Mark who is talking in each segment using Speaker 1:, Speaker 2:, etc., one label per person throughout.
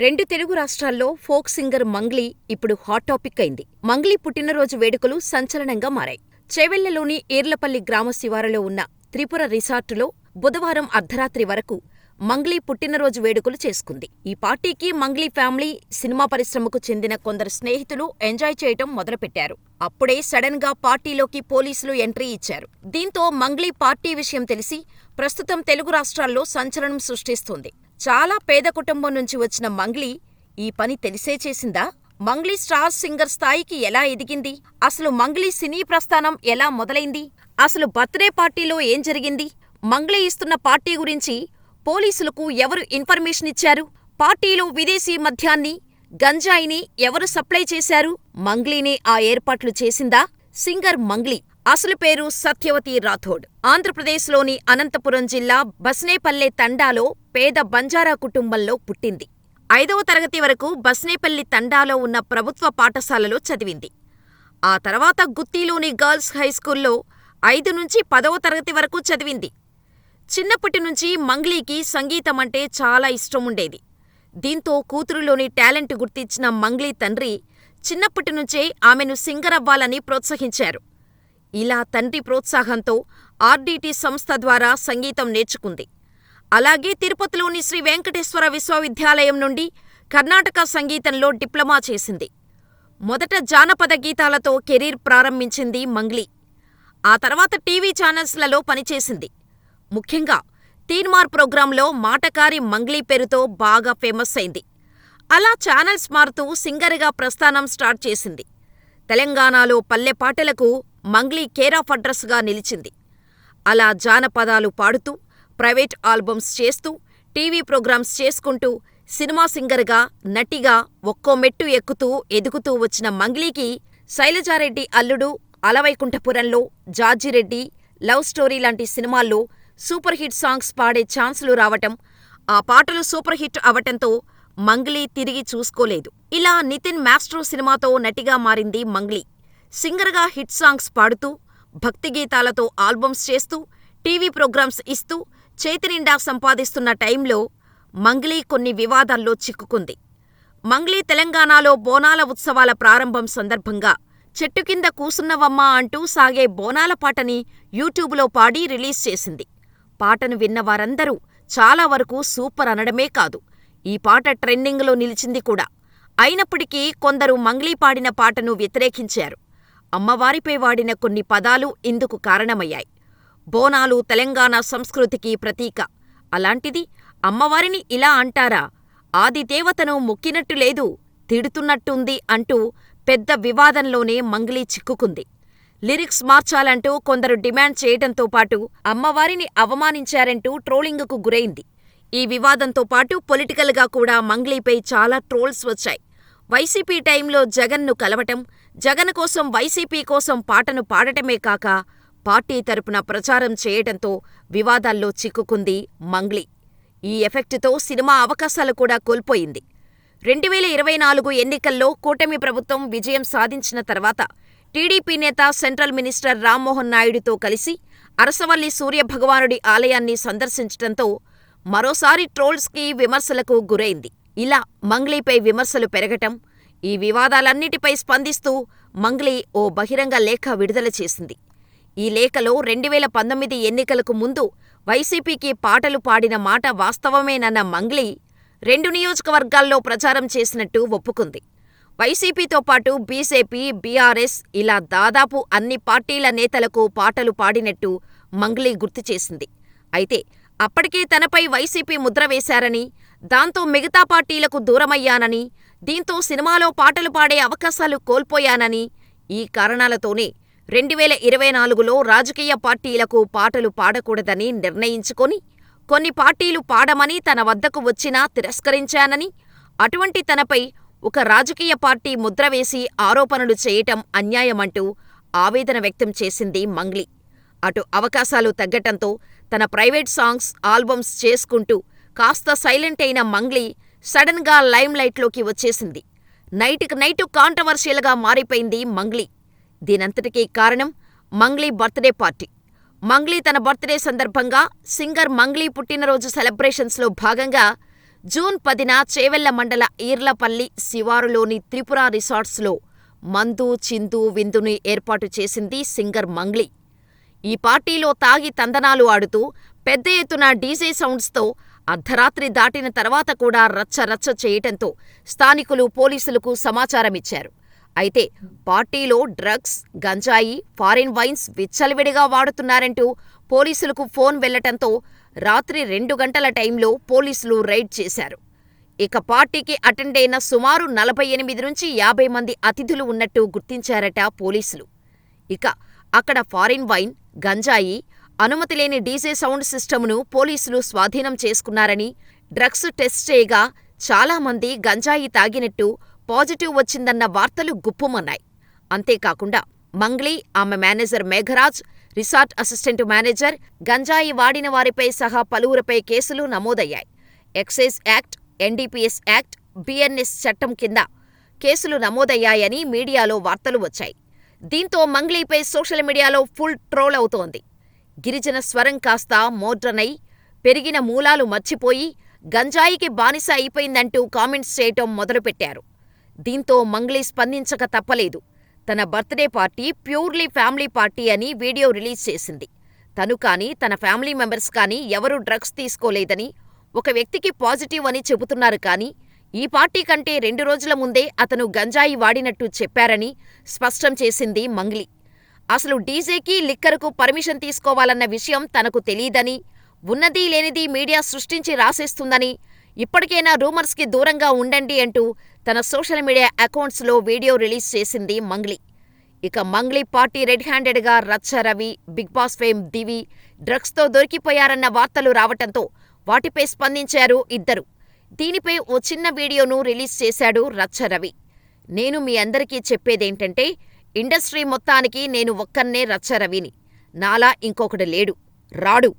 Speaker 1: రెండు తెలుగు రాష్ట్రాల్లో folk singer Mangli ఇప్పుడు హాట్ టాపిక్ అయింది. మంగ్లీ పుట్టినరోజు వేడుకలు సంచలనంగా మారాయి. చేవెళ్ళలోని ఈర్లపల్లి గ్రామ శివారులో ఉన్న త్రిపుర రిసార్టులో బుధవారం అర్ధరాత్రి వరకు మంగ్లీ పుట్టినరోజు వేడుకలు చేసుకుంది. ఈ పార్టీకి మంగ్లీ ఫ్యామిలీ, సినిమా పరిశ్రమకు చెందిన కొందరు స్నేహితులు ఎంజాయ్ చేయటం మొదలుపెట్టారు. అప్పుడే సడన్గా పార్టీలోకి పోలీసులు ఎంట్రీ ఇచ్చారు. దీంతో మంగ్లీ పార్టీ విషయం తెలిసి ప్రస్తుతం తెలుగు రాష్ట్రాల్లో సంచలనం సృష్టిస్తోంది. చాలా పేద కుటుంబం నుంచి వచ్చిన మంగ్లీ ఈ పని తెలిసే చేసిందా? మంగ్లీ స్టార్ సింగర్ స్థాయికి ఎలా ఎదిగింది? అసలు మంగ్లీ సినీ ప్రస్థానం ఎలా మొదలైంది? అసలు బర్త్డే పార్టీలో ఏం జరిగింది? మంగ్లీ ఇస్తున్న పార్టీ గురించి పోలీసులకు ఎవరు ఇన్ఫర్మేషన్ ఇచ్చారు? పార్టీలో విదేశీ మద్యాన్ని, గంజాయిని ఎవరు సప్లై చేశారు? మంగ్లీనే ఆ ఏర్పాట్లు చేసిందా? సింగర్ మంగ్లీ అసలు పేరు సత్యవతి రాథోడ్. ఆంధ్రప్రదేశ్లోని అనంతపురం జిల్లా బస్నేపల్లె తండాలో పేద బంజారా కుటుంబంలో పుట్టింది. ఐదవ తరగతి వరకు బస్నేపల్లి తండాలో ఉన్న ప్రభుత్వ పాఠశాలలో చదివింది. ఆ తర్వాత గుత్తిలోని గర్ల్స్ హైస్కూల్లో ఐదు నుంచి పదవ తరగతి వరకు చదివింది. చిన్నప్పటి నుంచి మంగ్లీకి సంగీతమంటే చాలా ఇష్టముండేది. దీంతో కూతురులోని టాలెంట్ గుర్తించిన మంగ్లీ తండ్రి చిన్నప్పటి నుంచే ఆమెను సింగరవ్వాలని ప్రోత్సహించారు. ఇలా తండ్రి ప్రోత్సాహంతో ఆర్డిటి సంస్థ ద్వారా సంగీతం నేర్చుకుంది. అలాగే తిరుపతిలోని శ్రీ వెంకటేశ్వర విశ్వవిద్యాలయం నుండి కర్ణాటక సంగీతంలో డిప్లొమా చేసింది. మొదట జానపద గీతాలతో కెరీర్ ప్రారంభించింది మంగ్లీ. ఆ తర్వాత టీవీ ఛానల్స్లలో పనిచేసింది. ముఖ్యంగా తీన్మార్ ప్రోగ్రాంలో మాటకారి మంగ్లీ పేరుతో బాగా ఫేమస్ అయింది. అలా ఛానల్స్ మారుతూ సింగర్గా ప్రస్థానం స్టార్ట్ చేసింది. తెలంగాణలో పల్లె పాటలకు మంగ్లీ కేరాఫ్ అడ్రస్గా నిలిచింది. అలా జానపదాలు పాడుతూ, ప్రైవేట్ ఆల్బమ్స్ చేస్తూ, టీవీ ప్రోగ్రామ్స్ చేసుకుంటూ, సినిమా సింగర్గా, నటిగా ఒక్కో మెట్టు ఎక్కుతూ ఎదుగుతూ వచ్చిన మంగ్లీకి శైలజారెడ్డి అల్లుడు, అలవైకుంఠపురంలో, జార్జిరెడ్డి, లవ్ స్టోరీ లాంటి సినిమాల్లో సూపర్ హిట్ సాంగ్స్ పాడే ఛాన్సులు రావటం, ఆ పాటలు సూపర్ హిట్ అవటంతో మంగ్లీ తిరిగి చూసుకోలేదు. ఇలా నితిన్ మాస్ట్రో సినిమాతో నటిగా మారింది మంగ్లీ. సింగర్గా హిట్ సాంగ్స్ పాడుతూ, భక్తి గీతాలతో ఆల్బమ్స్ చేస్తూ, టీవీ ప్రోగ్రామ్స్ ఇస్తూ చేతినిండా సంపాదిస్తున్న టైంలో మంగ్లీ కొన్ని వివాదాల్లో చిక్కుకుంది. మంగ్లీ తెలంగాణలో బోనాల ఉత్సవాల ప్రారంభం సందర్భంగా చెట్టు కింద కూసున్నవమ్మా అంటూ సాగే బోనాల పాటని యూట్యూబ్లో పాడి రిలీజ్ చేసింది. పాటను విన్న వారందరూ చాలా వరకు సూపర్ అనడమే కాదు, ఈ పాట ట్రెండింగ్లో నిలిచింది కూడా. అయినప్పటికీ కొందరు మంగ్లీ పాడిన పాటను వ్యతిరేకించారు. అమ్మవారిపై వాడిన కొన్ని పదాలు ఇందుకు కారణమయ్యాయి. బోనాలు తెలంగాణ సంస్కృతికి ప్రతీక. అలాంటిది అమ్మవారిని ఇలా అంటారా? ఆదిదేవతను మొక్కినట్టు లేదు, తిడుతున్నట్టుంది అంటూ పెద్ద వివాదంలోనే మంగ్లీ చిక్కుకుంది. లిరిక్స్ మార్చాలంటూ కొందరు డిమాండ్ చేయటంతో పాటు అమ్మవారిని అవమానించారంటూ ట్రోలింగుకు గురైంది. ఈ వివాదంతో పాటు పొలిటికల్గా కూడా మంగ్లీపై చాలా ట్రోల్స్ వచ్చాయి. వైసీపీ టైంలో జగన్ను కలవటం, జగన్ కోసం వైసీపీ కోసం పాటను పాడటమే కాక పార్టీ తరపున ప్రచారం చేయటంతో వివాదాల్లో చిక్కుకుంది మంగ్లీ. ఈ ఎఫెక్టుతో సినిమా అవకాశాలు కూడా కోల్పోయింది. రెండువేల ఇరవై నాలుగు ఎన్నికల్లో కూటమి ప్రభుత్వం విజయం సాధించిన తర్వాత టీడీపీ నేత సెంట్రల్ మినిస్టర్ రామ్మోహన్ నాయుడుతో కలిసి అరసవల్లి సూర్యభగవానుడి ఆలయాన్ని సందర్శించటంతో మరోసారి ట్రోల్స్కి, విమర్శలకు గురైంది. ఇలా మంగ్లీపై విమర్శలు పెరగటం, ఈ వివాదాలన్నిటిపై స్పందిస్తూ మంగ్లీ ఓ బహిరంగ లేఖ విడుదల చేసింది. ఈ లేఖలో రెండువేల పంతొమ్మిది ఎన్నికలకు ముందు వైసీపీకి పాటలు పాడిన మాట వాస్తవమేనన్న మంగ్లీ, రెండు నియోజకవర్గాల్లో ప్రచారం చేసినట్టు ఒప్పుకుంది. వైసీపీతో పాటు బీజేపీ, బీఆర్ఎస్ ఇలా దాదాపు అన్ని పార్టీల నేతలకు పాటలు పాడినట్టు మంగ్లీ గుర్తుచేసింది. అయితే అప్పటికే తనపై వైసీపీ ముద్ర వేశారని, దాంతో మిగతా పార్టీలకు దూరమయ్యానని, దీంతో సినిమాలో పాటలు పాడే అవకాశాలు కోల్పోయానని, ఈ కారణాలతోనే రెండువేల ఇరవై నాలుగులో రాజకీయ పార్టీలకు పాటలు పాడకూడదని నిర్ణయించుకొని, కొన్ని పార్టీలు పాడమని తన వద్దకు వచ్చినా తిరస్కరించానని, అటువంటి తనపై ఒక రాజకీయ పార్టీ ముద్ర వేసి ఆరోపణలు చేయటం అన్యాయమంటూ ఆవేదన వ్యక్తం చేసింది మంగ్లీ. అటు అవకాశాలు తగ్గటంతో తన ప్రైవేట్ సాంగ్స్, ఆల్బమ్స్ చేసుకుంటూ కాస్త సైలెంట్ అయిన మంగ్లీ సడన్గా లైమ్ లైట్లోకి వచ్చేసింది. నైట్కి నైటు కాంట్రవర్షియల్గా మారిపోయింది మంగ్లీ. దీనంతటికీ కారణం మంగ్లీ బర్త్డే పార్టీ. మంగ్లీ తన బర్త్డే సందర్భంగా సింగర్ మంగ్లీ పుట్టినరోజు సెలబ్రేషన్స్లో భాగంగా జూన్ పదిన చేవెళ్ళ మండల ఈర్లపల్లి శివారులోని త్రిపుర రిసార్ట్స్లో మందు చిందు విందుని ఏర్పాటు చేసింది సింగర్ మంగ్లీ. ఈ పార్టీలో తాగి తందనాలు ఆడుతూ పెద్ద ఎత్తున డీజే సౌండ్స్తో అర్ధరాత్రి దాటిన తర్వాత కూడా రచ్చ రచ్చ చేయటంతో స్థానికులు పోలీసులకు సమాచారమిచ్చారు. అయితే పార్టీలో డ్రగ్స్, గంజాయి, ఫారిన్ వైన్స్ విచ్చలవిడిగా వాడుతున్నారంటూ పోలీసులకు ఫోన్ వెళ్ళటంతో రాత్రి రెండు గంటల టైంలో పోలీసులు రైడ్ చేశారు. ఇక పార్టీకి అటెండైన సుమారు నలభై ఎనిమిది నుంచి యాభై మంది అతిథులు ఉన్నట్టు గుర్తించారట పోలీసులు. ఇక అక్కడ ఫారిన్ వైన్, గంజాయి, అనుమతి లేని డీజే సౌండ్ సిస్టమ్ను పోలీసులు స్వాధీనం చేసుకున్నారని, డ్రగ్స్ టెస్ట్ చేయగా చాలామంది గంజాయి తాగినట్టు పాజిటివ్ వచ్చిందన్న వార్తలు గుప్పుమన్నాయి. అంతేకాకుండా మంగ్లీ, ఆమె manager Megharaj, resort assistant manager, గంజాయి వాడిన వారిపై సహా పలువురిపై కేసులు నమోదయ్యాయి. Excise act, NDPS act, BNS చట్టం కింద కేసులు నమోదయ్యాయని మీడియాలో వార్తలు వచ్చాయి. దీంతో మంగ్లీపై సోషల్ మీడియాలో ఫుల్ ట్రోల్ అవుతోంది. గిరిజన స్వరం కాస్త మోడ్రన్ అయి, పెరిగిన మూలాలు మర్చిపోయి గంజాయికి బానిస అయిపోయిందంటూ కామెంట్స్ చేయటం మొదలుపెట్టారు. దీంతో మంగ్లీ స్పందించక తప్పలేదు. తన birthday party purely family party అని వీడియో రిలీజ్ చేసింది. తను కానీ, తన ఫ్యామిలీ మెంబర్స్ కానీ ఎవరూ డ్రగ్స్ తీసుకోలేదని, ఒక వ్యక్తికి పాజిటివ్ అని చెబుతున్నారు కానీ, ఈ పార్టీ కంటే రెండు రోజుల ముందే అతను గంజాయి వాడినట్టు చెప్పారని స్పష్టం చేసింది మంగ్లీ. అసలు డీజేకి, లిక్కరుకు పర్మిషన్ తీసుకోవాలన్న విషయం తనకు తెలీదని, ఉన్నదీ లేనిదీ మీడియా సృష్టించి రాసేస్తుందని, ఇప్పటికైనా రూమర్స్కి దూరంగా ఉండండి అంటూ తన సోషల్ మీడియా అకౌంట్స్లో వీడియో రిలీజ్ చేసింది మంగ్లీ. ఇక మంగ్లీ పార్టీ రెడ్ హ్యాండెడ్గా Racha Ravi, Bigg Boss fame Divi డ్రగ్స్తో దొరికిపోయారన్న వార్తలు రావటంతో వాటిపై స్పందించారు ఇద్దరు. దీనిపై ఓ చిన్న వీడియోను రిలీజ్ చేశాడు రచ్చ రవి. నేను మీ అందరికీ చెప్పేదేంటంటే ఇండస్ట్రీ మొత్తానికి నేను ఒక్కన్నే రచ్చరవిని నాలా ఇంకొకడు లేడు. రాడు.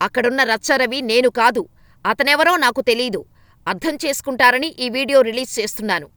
Speaker 1: అక్కడున్న రచ్చరవి నేను కాదు. అతనెవరో నాకు తెలీదు. అర్థం చేసుకుంటారని ఈ వీడియో రిలీజ్ చేస్తున్నాను.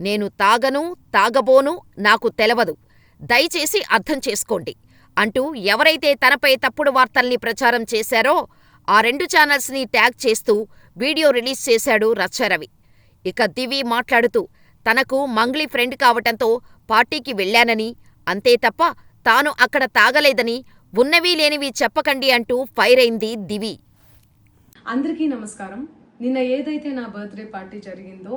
Speaker 1: నేను తాగను, తాగబోను, నాకు తెలవదు. దయచేసి అర్థం చేసుకోండి అంటూ ఎవరైతే తనపై తప్పుడు వార్తల్ని ప్రచారం చేశారో ఆ రెండు ఛానల్స్ని ట్యాగ్ చేస్తూ వీడియో రిలీజ్ చేశాడు రచ్చారవి ఇక దివి మాట్లాడుతూ తనకు మంగ్లీ ఫ్రెండ్ కావటంతో పార్టీకి వెళ్ళానని, అంతే తప్ప తాను అక్కడ తాగలేదని, ఉన్నవీ లేనివీ చెప్పకండి అంటూ ఫైర్ అయింది దివి.
Speaker 2: అందరికీ నమస్కారం నిన్న ఏదైతే నా బర్త్డే పార్టీ జరిగిందో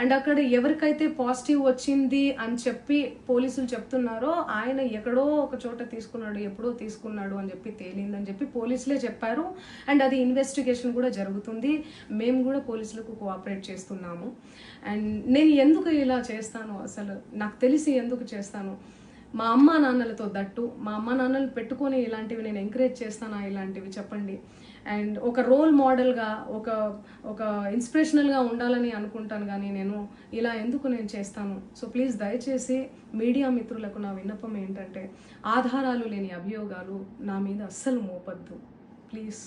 Speaker 2: అండ్ అక్కడ ఎవరికైతే పాజిటివ్ వచ్చింది అని చెప్పి పోలీసులు చెప్తున్నారో ఆయన ఎక్కడో ఒక చోట తీసుకున్నాడు ఎప్పుడో తీసుకున్నాడు అని చెప్పి తేలిందని చెప్పి పోలీసులే చెప్పారు. అండ్ అది ఇన్వెస్టిగేషన్ కూడా జరుగుతుంది. మేము కూడా పోలీసులకు కోఆపరేట్ చేస్తున్నాము. అండ్ నేను ఎందుకు ఇలా చేస్తాను? అసలు నాకు తెలిసి ఎందుకు చేస్తాను? మా అమ్మ నాన్నలతో దట్టు మా అమ్మ నాన్నలు పెట్టుకొని ఇలాంటివి నేను ఎంకరేజ్ చేస్తానా ఇలాంటివి చెప్పండి. అండ్ ఒక రోల్ మోడల్గా ఒక ఒక ఇన్స్పిరేషనల్గా ఉండాలని అనుకుంటాను కానీ నేను ఇలా ఎందుకు నేను చేస్తాను? సో ప్లీజ్ దయచేసి మీడియా మిత్రులకు నా విన్నపం ఏంటంటే ఆధారాలు లేని అభియోగాలు నా మీద అస్సలు మోపద్దు. ప్లీజ్